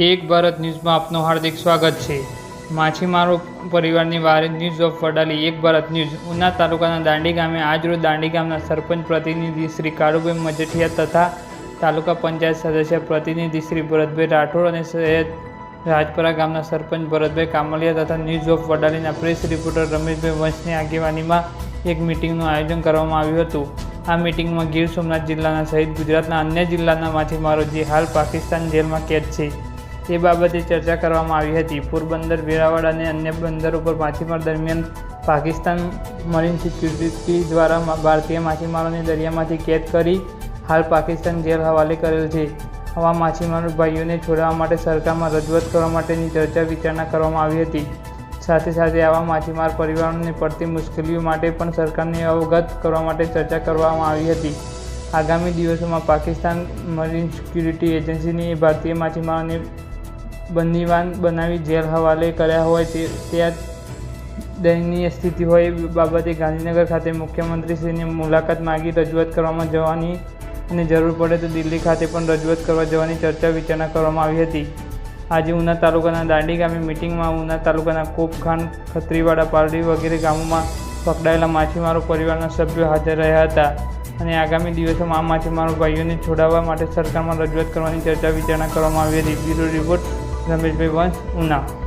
એક ભારત ન્યૂઝમાં આપનું હાર્દિક સ્વાગત છે. માછીમારો પરિવારની વારે ન્યૂઝ ઓફ વડાલી, એક ભારત ન્યૂઝ. ઉના તાલુકાના દાંડી ગામે આજરોજ દાંડી ગામના સરપંચ પ્રતિનિધિ શ્રી કાળુભાઈ મજેઠિયા તથા તાલુકા પંચાયત સદસ્ય પ્રતિનિધિ શ્રી ભરતભાઈ રાઠોડ અને સૈયદ રાજપરા ગામના સરપંચ ભરતભાઈ કામલિયા તથા ન્યૂઝ ઓફ વડાલીના પ્રેસ રિપોર્ટર રમેશભાઈ વંશની આગેવાનીમાં એક મિટિંગનું આયોજન કરવામાં આવ્યું હતું. આ મિટિંગમાં ગીર સોમનાથ જિલ્લાના સહિત ગુજરાતના અન્ય જિલ્લાના માછીમારો જે હાલ પાકિસ્તાન જેલમાં કેદ છે. તે બાબતે ચર્ચા કરવામાં આવી હતી. પોરબંદર, વેરાવળ અને અન્ય બંદરો પર માછીમાર દરમિયાન પાકિસ્તાન મરીન સિક્યુરિટી દ્વારા ભારતીય માછીમારોને દરિયામાંથી કેદ કરી હાલ પાકિસ્તાન જેલ હવાલે કરેલ છે. આવા માછીમારો ભાઈઓને છોડાવવા માટે સરકારમાં રજૂઆત કરવા માટેની ચર્ચા વિચારણા કરવામાં આવી હતી. સાથે સાથે આવા માછીમાર પરિવારોને પડતી મુશ્કેલીઓ માટે પણ સરકારને અવગત કરવા માટે ચર્ચા કરવામાં આવી હતી. આગામી દિવસોમાં પાકિસ્તાન મરીન સિક્યુરિટી એજન્સીની ભારતીય માછીમારોને બંદીવાન બનાવી જેલ હવાલે કર્યા હોય તે ત્યાં દયનીય સ્થિતિ હોય બાબતે ગાંધીનગર ખાતે મુખ્યમંત્રીશ્રીની મુલાકાત માગી રજૂઆત કરવામાં જવાની અને જરૂર પડે તો દિલ્હી ખાતે પણ રજૂઆત કરવા જવાની ચર્ચા વિચારણા કરવામાં આવી હતી. આજે ઉના તાલુકાના દાંડી ગામે મિટિંગમાં ઉના તાલુકાના કોપખાન ખત્રીવાડા પારડી વગેરે ગામોમાં પકડાયેલા માછીમારો પરિવારના સભ્યો હાજર રહ્યા હતા અને આગામી દિવસોમાં આ માછીમારો ભાઈઓને છોડાવવા માટે સરકારમાં રજૂઆત કરવાની ચર્ચા વિચારણા કરવામાં આવી હતી. બ્યુરો રિપોર્ટ રમેશભાઈ વંશ ઉના